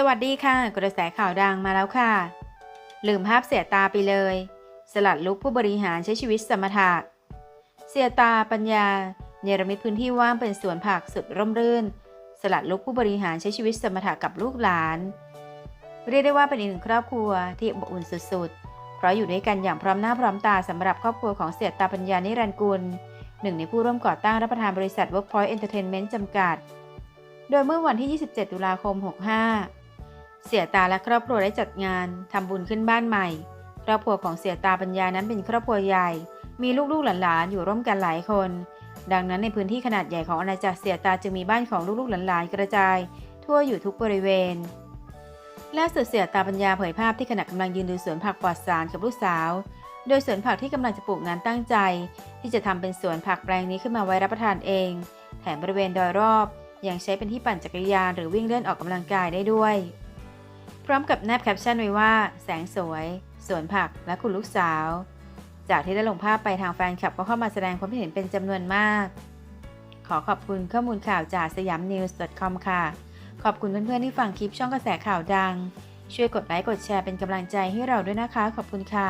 สวัสดีค่ะ กระแสข่าวดังมาแล้วค่ะ ลืมภาพเสียตาไปเลย สลัดลุกผู้บริหารใช้ชีวิตสมถะ เสียตาปัญญา เนรมิตพื้นที่ว่างเป็นสวนผักสุดร่มรื่น สลัดลุกผู้บริหารใช้ชีวิตสมถะกับลูกหลาน เรียกได้ว่าเป็นอีกหนึ่งครอบครัวที่อบอุ่นสุดๆ เพราะอยู่ด้วยกันอย่างพร้อมหน้าพร้อมตาสำหรับครอบครัวของเสียตาปัญญานิรันกุล หนึ่งในผู้ร่วมก่อตั้งรับประทานบริษัท Workpoint Entertainment จำกัด โดยเมื่อวันที่ 27 ตุลาคม 65 เสียตาและครอบครัวได้จัดงานทำบุญขึ้นบ้านใหม่ ครอบครัวของเสียตาปัญญานั้นเป็นครอบครัวใหญ่ มีลูกๆหลานๆอยู่ร่วมกันหลายคน ดังนั้นในพื้นที่ขนาดใหญ่ของอาณาจักรเสียตาจึงมีบ้านของลูกๆหลานๆกระจาย ทั่วอยู่ทุกบริเวณล่าสุดเสียตาปัญญาเผยภาพที่ขณะกำลังยืนดูสวนผักปลอดสารกับลูกสาว โดยสวนผักที่กำลังจะปลูกนั้นตั้งใจ ที่จะทำเป็นสวนผักแปลงนี้ขึ้นมาไว้รับประทานเอง แถมบริเวณโดยรอบยังใช้เป็นที่ปั่นจักรยานหรือวิ่งเล่นออกกำลังกายได้ด้วย พร้อมกับแนบแคปชั่นไว้ว่า แสงสวย สวนผักและคุณลูกสาว จากที่ได้ลงภาพไปทางแฟนคลับก็เข้ามาแสดงความคิดเห็นเป็นจำนวนมาก ขอขอบคุณข้อมูลข่าวจากสยามนิวส์ .com ค่ะ ขอบคุณเพื่อนๆที่ฟังคลิปช่องกระแสข่าวดัง ช่วยกดไลค์กดแชร์เป็นกำลังใจให้เราด้วยนะคะ ขอบคุณค่ะ